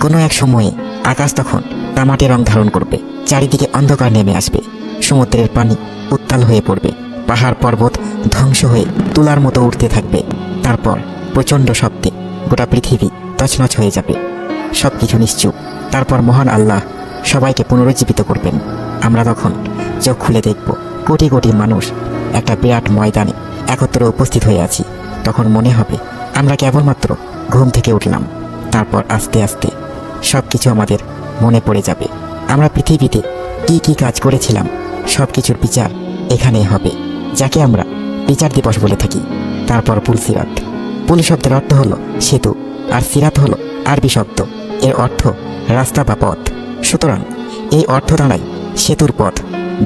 কোনো এক সময়ে আকাশ তখন তামাটে রং ধারণ করবে। চারিদিকে অন্ধকার নেমে আসবে। সমুদ্রের পানি উত্তাল হয়ে পড়বে। পাহাড় পর্বত ধ্বংস হয়ে তুলার মতো উঠতে থাকবে। তারপর প্রচণ্ড শব্দে গোটা পৃথিবী তছনছ হয়ে যাবে। সব কিছু নিশ্চুপ। তারপর মহান আল্লাহ সবাইকে পুনরুজ্জীবিত করবেন। আমরা তখন চোখ খুলে দেখব, কোটি কোটি মানুষ একটা বিরাট ময়দানে একত্রে উপস্থিত হয়ে আছি। তখন মনে হবে, আমরা কেবলমাত্র ঘুম থেকে উঠলাম। তারপর আস্তে আস্তে সব কিছু আমাদের মনে পড়ে যাবে। আমরা পৃথিবীতে কি কি কাজ করেছিলাম সব কিছুর বিচার এখানেই হবে, যাকে আমরা বিচার দিবস বলে থাকি। তারপর পুলসিরাত পুল শব্দের অর্থ হলো সেতু, আর সিরাত হলো আরবি শব্দ। এর অর্থ রাস্তা বা পথ। সুতরাং এই অর্থ দাঁড়ায় সেতুর পথ,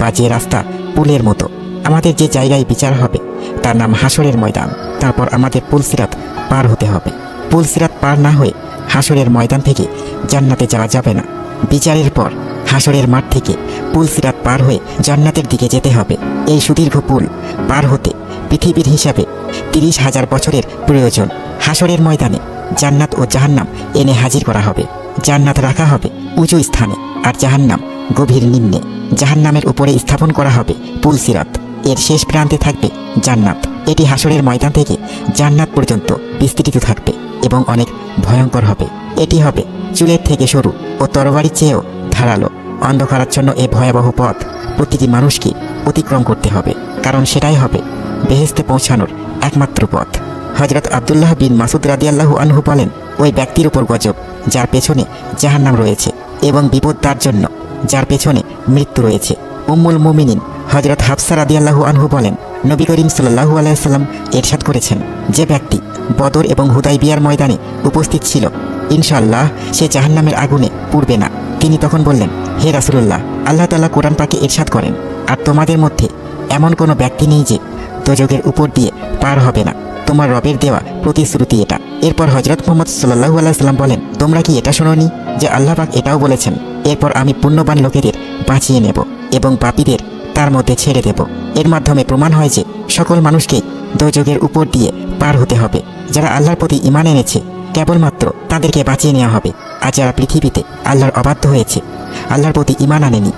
বা যে রাস্তা পুলের মতো। আমাদের যে জায়গায় বিচার হবে, তার নাম হাসরের ময়দান। তারপর আমাদের পুলসিরাত পার হতে হবে। পুলসিরাত পার না হয়ে হাসরের ময়দান থেকে জান্নাতে যাওয়া যাবে না। বিচারের পর হাসরের মাঠ থেকে পুল সিরাত পার হয়ে জান্নাতের দিকে যেতে হবে। এই সুদীর্ঘ পুল পার হতে পৃথিবীর হিসাবে তিরিশ হাজার বছরের প্রয়োজন। হাসরের ময়দানে জান্নাত ও জাহান্নাম এনে হাজির করা হবে। জান্নাত রাখা হবে উঁচু স্থানে আর জাহান্নাম গভীর নিম্নে। জাহান্নামের উপরে স্থাপন করা হবে পুল সিরাত এর শেষ প্রান্তে থাকবে জান্নাত। এটি হাসরের ময়দান থেকে জান্নাত পর্যন্ত বিস্তৃত থাকবে। এবং অনেক ভয়ঙ্কর হবে। এটি হবে চুলের থেকে সরু ও তরবারির চেয়েও ধারালো। অন্ধকারাচ্ছন্ন এ ভয়াবহ পথ প্রতিটি মানুষকে অতিক্রম করতে হবে, কারণ সেটাই হবে বেহেস্তে পৌঁছানোর একমাত্র পথ। হজরত আবদুল্লাহ বিন মাসুদ রাদিয়াল্লাহু আনহু বলেন, ওই ব্যক্তির উপর গজব, যার পেছনে জাহান্নাম রয়েছে এবং বিপদ তার জন্য, যার পেছনে মৃত্যু রয়েছে। উম্মুল মুমিনিন হজরত হাফসা রাদিয়াল্লাহু আনহু বলেন নবী করিম সাল্লাহু আলাইসাল্লাম এরশাদ করেছেন। যে ব্যক্তি বদর এবং হুদাই বিয়ার ময়দানে উপস্থিত ছিল ইনশাল্লাহ সে জাহান্নামের আগুনে পুড়বে না। তিনি তখন বললেন, হে রাসুল্লাহ আল্লাহ তাল্লাহ কোরআন পাকে এরশাদ করেন। আর তোমাদের মধ্যে এমন কোনো ব্যক্তি নেই যে দোজকের উপর দিয়ে পার হবে না। তোমার রবের দেওয়া প্রতিশ্রুতি এটা। এরপর হজরত মোহাম্মদ সাল্লাহু আলাইসাল্লাম বলেন, তোমরা কি এটা শোনোনি যে আল্লাহ পাক এটাও বলেছেন, এরপর আমি পুণ্যবান লোকেদের বাঁচিয়ে নেব এবং পাপীদের তার মধ্যে ছেড়ে দেব। এর মাধ্যমে প্রমাণ হয় যে সকল মানুষকে দোজকের উপর দিয়ে পার হতে হবে। যারা আল্লাহর প্রতি ইমান এনেছে, কেবলমাত্র তাদেরকে বাঁচিয়ে নেওয়া হবে। আর যারা পৃথিবীতে আল্লাহর অবাধ্য হয়েছে, আল্লাহর প্রতি ইমান আনেনি,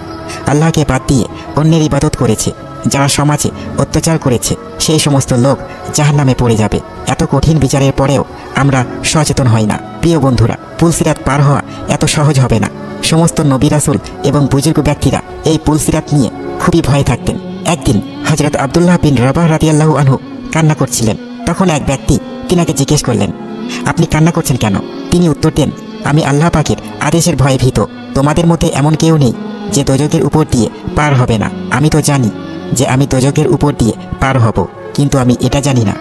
আল্লাহকে বাদ দিয়ে অন্যের ইবাদত করেছে, যারা সমাজে অত্যাচার করেছে, সেই সমস্ত লোক যাহার নামে পড়ে যাবে। এত কঠিন বিচারের পরেও আমরা সচেতন হই না। প্রিয় বন্ধুরা পুলসিরাত পার হওয়া এত সহজ হবে না। সমস্ত নবী রাসুল এবং বুজুর্গ ব্যক্তিরা এই পুলসিরাত নিয়ে খুবই ভয়ে থাকতেন। একদিন হজরত আবদুল্লাহ বিন রবাহ রাদিয়াল্লাহু আনহু কান্না করছিলেন। তখন এক ব্যক্তি তিনাকে জিজ্ঞেস করলেন, আপনি কান্না করছেন কেন? তিনি উত্তর দেন, আমি আল্লাহ পাকের আদেশের ভয়ে ভীত। তোমাদের মধ্যে এমন কেউ নেই যে দোজকের উপর দিয়ে পার হবে না। আমি তো জানি যে আমি দোজকের উপর দিয়ে পার হব, কিন্তু আমি এটা জানি না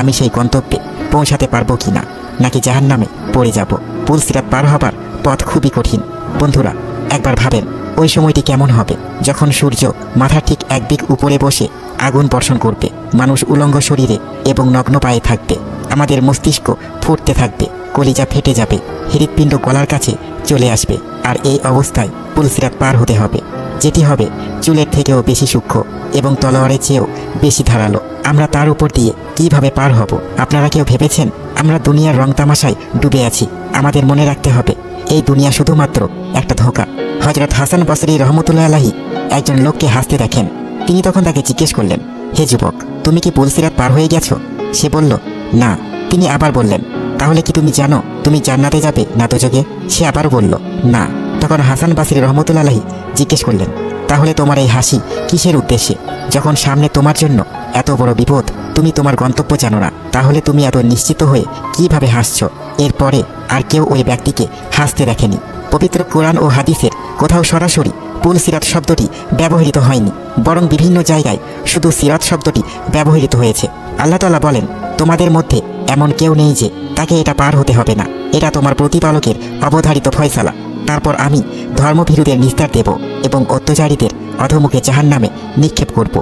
আমি সেই গন্তব্যে পৌঁছাতে পারব কি না নাকি জাহান নামে পড়ে যাব। পুল সিরাত পার হবার পথ খুবই কঠিন। বন্ধুরা, একবার ভাবেন, ওই সময়টি কেমন হবে? যখন সূর্য মাথার ঠিক এক দিক উপরে বসে আগুন বর্ষণ করবে, মানুষ উলঙ্গ শরীরে এবং নগ্ন পায়ে থাকবে, আমাদের মস্তিষ্ক ফুটতে থাকবে, কলিজা ফেটে যাবে, হৃৎপিণ্ড গলার কাছে চলে আসবে, আর এই অবস্থায় পুলসিরাত পার হতে হবে। যেটি হবে চুলের থেকেও বেশি সূক্ষ্ম এবং তলোয়ারের চেয়েও বেশি ধারালো। আমরা তার উপর দিয়ে কীভাবে পার হব? আপনারা কেউ ভেবেছেন আমরা দুনিয়ার রং তামাশায় ডুবে আছি? আমাদের মনে রাখতে হবে এই দুনিয়া শুধুমাত্র একটা ধোকা। হজরত হাসান বসরি রহমতুল্লাহ আলাহি একজন লোককে হাসতে দেখেন। তিনি তখন তাকে জিজ্ঞেস করলেন, হে যুবক, তুমি কি পুলসিরাত পার হয়ে গেছো? সে বলল, না। তিনি আবার বললেন, তাহলে কি তুমি জানো তুমি জান্নাতে যাবে না দোজকে সে আবার বলল, না। তখন হাসান বাসির রহমতুল্লাহ আলাহি জিজ্ঞেস করলেন, তাহলে তোমার এই হাসি কিসের উদ্দেশ্যে? যখন সামনে তোমার জন্য এত বড় বিপদ, তুমি তোমার গন্তব্য জানো না। তাহলে তুমি এত নিশ্চিত হয়ে কীভাবে হাসছ? এরপরে আর কেউ ওই ব্যক্তিকে হাসতে দেখেনি। পবিত্র কোরআন ও হাদিসের কোথাও সরাসরি পুল সিরাত শব্দটি ব্যবহৃত হয়নি, বরং বিভিন্ন জায়গায় শুধু সিরাত শব্দটি ব্যবহৃত হয়েছে। আল্লাহ তালা বলেন, তোমাদের মধ্যে এমন কেউ নেই যে তাকে এটা পার হতে হবে না। এটা তোমার প্রতিপালকের অবধারিত ফয়সালা। তারপর আমি ধর্মভীরুদের নিস্তার দেব এবং অত্যাচারীদের অধমুখে জাহান নামে নিক্ষেপ করব।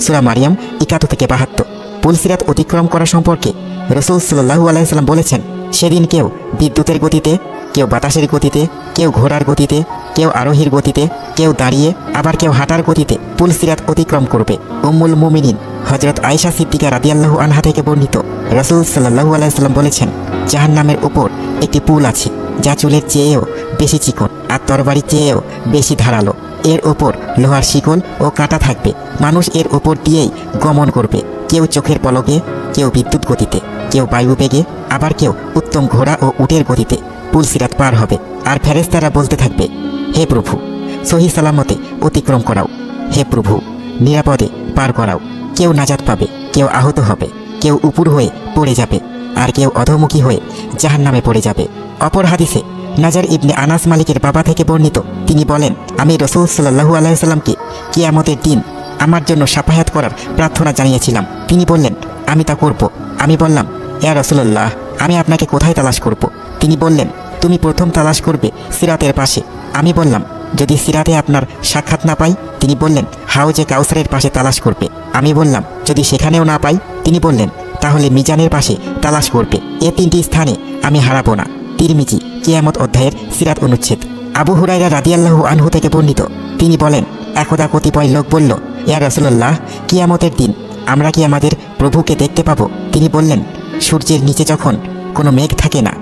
সুরা মারিয়াম ইকাতো থেকে বাহাত্তর। পুলসিরাত অতিক্রম করা সম্পর্কে রসুল সাল্লাহু আলাইসাল্লাম বলেছেন সেদিন কেউ বিদ্যুতের গতিতে, কেউ বাতাসের গতিতে, কেউ ঘোড়ার গতিতে, কেউ আরোহীর গতিতে, কেউ দাঁড়িয়ে, আবার কেউ হাঁটার গতিতে পুলসিরাত অতিক্রম করবে। উম্মুল মুমিনিন হজরত আয়সা সিদ্দিকা রাদিয়াল্লাহু আনহা থেকে বর্ণিত। রসুল সাল্লাহু আলাইসাল্লাম বলেছেন জাহান নামের উপর একটি পুল আছে, যা চুলের চেয়েও বেশি চিকন, আর তরবারি চেয়েও বেশি ধারালো। এর ওপর লোহার শিকল ও কাঁটা থাকবে। মানুষ এর ওপর দিয়েই গমন করবে। কেউ চোখের পলকে কেউ বিদ্যুৎ গতিতে, কেউ বায়ু বেগে, আবার কেউ উত্তম ঘোড়া ও উটের গতিতে পুলসিরাত পার হবে। আর ফেরেস্তারা বলতে থাকবে, হে প্রভু, সহি সালামতে অতিক্রম করাও। হে প্রভু, নিরাপদে পার করাও। কেউ নাজাত পাবে, কেউ আহত হবে। কেউ উপর হয়ে পড়ে যাবে, আর কেউ অধমুখী হয়ে জাহান নামে পড়ে যাবে। অপর হাদিসে, নাজার ইবনে আনাস মালিকের বাবা থেকে বর্ণিত, তিনি বলেন, আমি রসুল সাল্লাহু আলাইসাল্লামকে কিয়ামতের দিন আমার জন্য সাফায়াত করার প্রার্থনা জানিয়েছিলাম। তিনি বললেন আমি তা করব। আমি বললাম, ইয়া রসুল্লাহ আমি আপনাকে কোথায় তালাশ করব? তিনি বললেন, তুমি প্রথম তালাশ করবে সিরাতের পাশে। আমি বললাম, যদি সিরাতে আপনার সাক্ষাৎ না পাই? তিনি বললেন হাউজে কাউসারের পাশে তালাশ করবে। আমি বললাম, যদি সেখানেও না পাই? তিনি বললেন, তাহলে মিজানের পাশে তালাশ করবে। এ তিনটি স্থানে আমি হারাবো না। তিরমিজি, কিয়ামত অধ্যায়ের সিরাত অনুচ্ছেদ। আবু হুরাইরা রাদিয়াল্লাহু আনহু থেকে বর্ণিত। তিনি বলেন, একদা কতিপয় লোক বলল, ইয়া রসুল্লাহ কিয়ামতের দিন আমরা কি আমাদের প্রভুকে দেখতে পাবো। তিনি বললেন, সূর্যের নিচে যখন কোনো মেঘ থাকে না,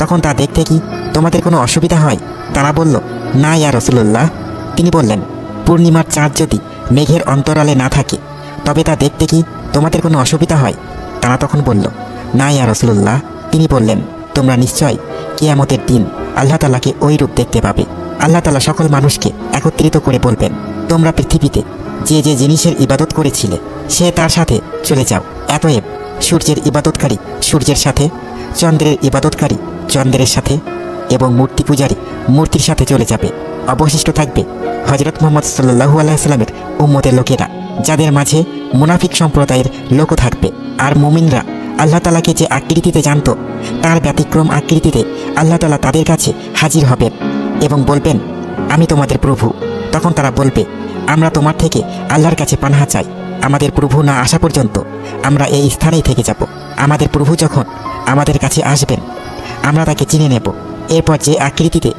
তখন তা দেখতে কি তোমাদের কোনো অসুবিধা হয়? তারা বলল, না ইয়া রসুল্লাহ তিনি বললেন, পূর্ণিমার চাঁদ যদি মেঘের অন্তরালে না থাকে, তবে তা দেখতে কি তোমাদের কোনো অসুবিধা হয়? তারা তখন বলল, না ইয়া রসুল্লাহ তিনি বললেন, তোমরা নিশ্চয় কিয়ামতের দিন আল্লাহ তালাকে ওই রূপ দেখতে পাবে। আল্লাহ তালা সকল মানুষকে একত্রিত করে বলবেন, তোমরা পৃথিবীতে যে যে জিনিসের ইবাদত করেছিলে, সে তার সাথে চলে যাও। এতএব সূর্যের ইবাদতকারী সূর্যের সাথে, চন্দ্রের ইবাদতকারী চন্দ্রের সাথে এবং মূর্তি পূজারী মূর্তির সাথে চলে যাবে। অবশিষ্ট থাকবে হজরত মোহাম্মদ সাল্লাহু আলাইসাল্লামের উম্মতের লোকেরা, যাদের মাঝে মুনাফিক সম্প্রদায়ের লোকও থাকবে। আর মুমিনরা আল্লাহ তালাকে যে আকৃতিতে জানত, তার ব্যতিক্রম আকৃতিতে আল্লাহ তালা তাদের কাছে হাজির হবেন এবং বলবেন, আমি তোমাদের প্রভু। তখন তারা বলবে আমরা তোমার থেকে আল্লাহর কাছে পানাহা চাই। আমাদের প্রভু না আসা পর্যন্ত আমরা এই স্থানেই থেকে যাব। আমাদের প্রভু যখন আমাদের কাছে আসবেন, আমরা তাকে চিনে নেব। এরপর যে আকৃতিতে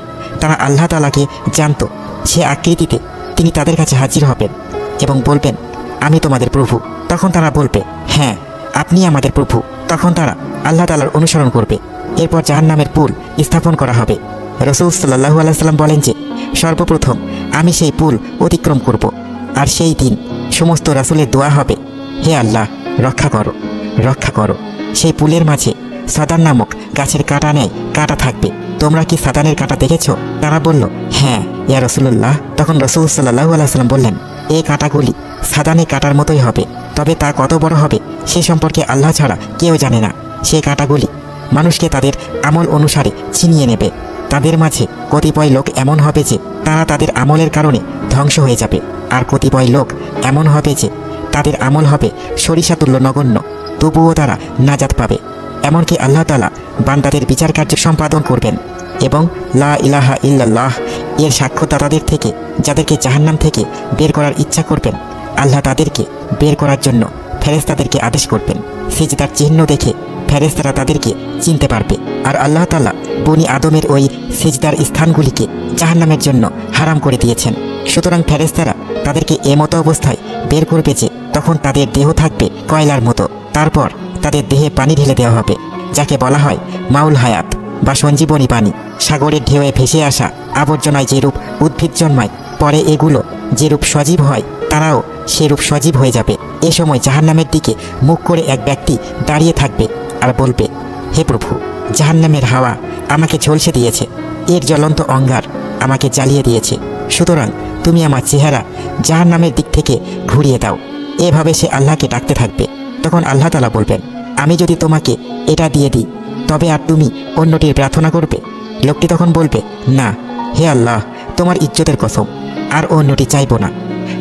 তারা আল্লাহ তালাকে জানত, সে আকৃতিতে তিনি তাদের কাছে হাজির হবেন এবং বলবেন, আমি তোমাদের প্রভু। তখন তারা বলবে হ্যাঁ আপনি আমাদের প্রভু। তখন তারা আল্লাহ তালার অনুসরণ করবে। এরপর জাহান্নামের পুল স্থাপন করা হবে। রসুল সাল্লাহু আলাইসাল্লাম বলেন যে, সর্বপ্রথম আমি সেই পুল অতিক্রম করব। আর সেই দিন সমস্ত রাসুলের দোয়া হবে। হে আল্লাহ, রক্ষা করো রক্ষা করো। সেই পুলের মাঝে সাদান নামক গাছের কাঁটা নেয় কাঁটা থাকবে। তোমরা কি সাদানের কাঁটা দেখেছ? তারা বলল হ্যাঁ ইয়া রসুল্লাহ তখন রসুল সাল্লাহু আলাইসাল্লাম বললেন এই কাঁটাগুলি সাদানে কাঁটার মতোই হবে, তবে তা কত বড় হবে সে সম্পর্কে আল্লাহ ছাড়া কেউ জানে না। সে কাঁটাগুলি মানুষকে তাদের আমল অনুসারে ছিনিয়ে নেবে। তাদের মাঝে কতিপয় লোক এমন হবে যে তারা তাদের আমলের কারণে ধ্বংস হয়ে যাবে। আর কতিপয় লোক এমন হবে যে তাদের আমল হবে সরিষা তুল্য নগণ্য, তবুও তারা নাজাত পাবে। এমনকি আল্লাহ তালা বান্দাদের বিচার কার্য সম্পাদন করবেন এবং লা ইলাহা ইল্লাল্লাহ এর সাক্ষ্যদাতাদের থেকে, যাদেরকে জাহান্নাম থেকে বের করার ইচ্ছা করবেন, আল্লাহ তাদেরকে বের করার জন্য ফেরেস্তাদেরকে আদেশ করবেন। সেজদার চিহ্ন দেখে ফেরেস্তারা তাদেরকে চিনতে পারবে। আর আল্লাহ তালা বনি আদমের ওই সেজদার স্থানগুলিকে জাহান্নামের জন্য হারাম করে দিয়েছেন। সুতরাং ফেরেস্তারা তাদেরকে এমতো অবস্থায় বের করবে যে তখন তাদের দেহ থাকবে কয়লার মতো। তারপর তাদের দেহে পানি ঢেলে দেওয়া হবে, যাকে বলা হয় মাউল হায়াত বা সঞ্জীবনী পানি। সাগরের ঢেউয়ে ভেসে আসা আবর্জনায় যেরূপ উদ্ভিদ জন্মায়, পরে এগুলো যেরূপ সজীব হয়, তারাও সেরূপ সজীব হয়ে যাবে। এ সময় জাহান্নামের দিকে মুখ করে এক ব্যক্তি দাঁড়িয়ে থাকবে আর বলবে, হে প্রভু, জাহান্নামের হাওয়া আমাকে ঝলসে দিয়েছে। এর জ্বলন্ত অঙ্গার আমাকে জ্বালিয়ে দিয়েছে। সুতরাং তুমি আমার চেহারা জাহান্নামের দিক থেকে ঘুরিয়ে দাও। এভাবে সে আল্লাহকে ডাকতে থাকবে। তখন আল্লাহ তালা বলবেন, আমি যদি তোমাকে এটা দিয়ে দিই, তবে আর তুমি অন্যটির প্রার্থনা করবে? লোকটি তখন বলবে, না, হে আল্লাহ, তোমার ইজ্জতের কসম, আর অন্যটি চাইব না।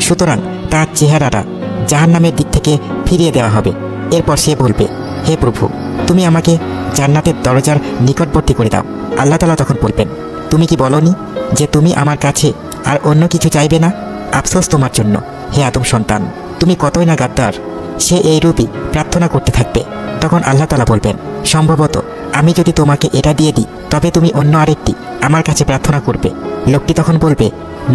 সুতরাং তার চেহারাটা জাহান্নামের দিক থেকে ফিরিয়ে দেওয়া হবে। এরপর সে বলবে হে প্রভু, তুমি আমাকে জান্নাতের দরজার নিকটবর্তী করে দাও। আল্লাহ তালা তখন বলবেন, তুমি কি বলনি যে তুমি আমার কাছে আর অন্য কিছু চাইবে না? আফসোস তোমার জন্য, হে আদম সন্তান, তুমি কতই না গাদ্দার। সে এই রূপই প্রার্থনা করতে থাকবে। তখন আল্লাহ তালা বলবেন, সম্ভবত আমি যদি তোমাকে এটা দিয়ে দিই, তবে তুমি অন্য আরেকটি আমার কাছে প্রার্থনা করবে। লোকটি তখন বলবে,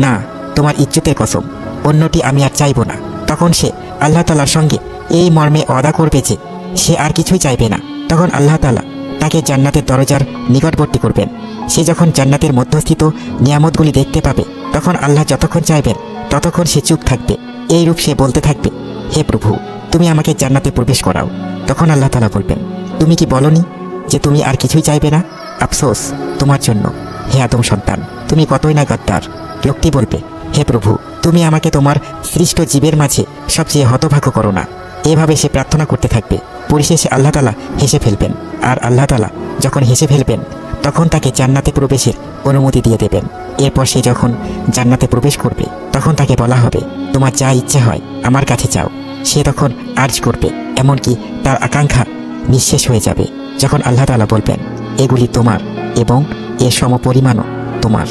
না, তোমার ইজ্জতের কসম, অন্যটি আমি আর চাইব না। তখন সে আল্লাহ তালার সঙ্গে এই মর্মে অদা করবে যে সে আর কিছুই চাইবে না। তখন আল্লাহ তালা তাকে জান্নাতের দরজার নিকটবর্তী করবেন। সে যখন জান্নাতের মধ্যস্থিত নিয়ামতগুলি দেখতে পাবে, তখন আল্লাহ যতক্ষণ চাইবেন, ততক্ষণ সে চুপ থাকবে। এই রূপ সে বলতে থাকবে, হে প্রভু, তুমি আমাকে জান্নাতে প্রবেশ করাও। তখন আল্লাহ তালা বলবেন, তুমি কি বলনি যে তুমি আর কিছুই চাইবে না? আফসোস, তোমার জন্য। হে আদম সন্তান, তুমি কতই না গদ্দার। লোকটি বলবে, হে প্রভু, তুমি আমাকে তোমার সৃষ্ট জীবের মাঝে সবচেয়ে হতভাগ্য করো না। এভাবে সে প্রার্থনা করতে থাকবে। পরিশেষে আল্লাহ তালা হেসে ফেলবেন। আর আল্লাহ তালা যখন হেসে ফেলবেন, তখন তাকে জান্নাতে প্রবেশের অনুমতি দিয়ে দেবেন। এরপর সে যখন জান্নাতে প্রবেশ করবে, তখন তাকে বলা হবে, তোমার যা ইচ্ছা হয়, আমার কাছে চাও। সে তখন আর্জ করবে, এমনকি তার আকাঙ্ক্ষা নিঃশেষ হয়ে যাবে। যখন আল্লাহ তালা বলবেন, এগুলি তোমার এবং এর সমপরিমাণও তোমার।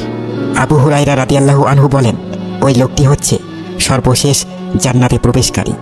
আবু হুরাইরা রাদিয়াল্লাহু আনহু বলেন, ওই লোকটি হচ্ছে সর্বশেষ জান্নাতে প্রবেশকারী।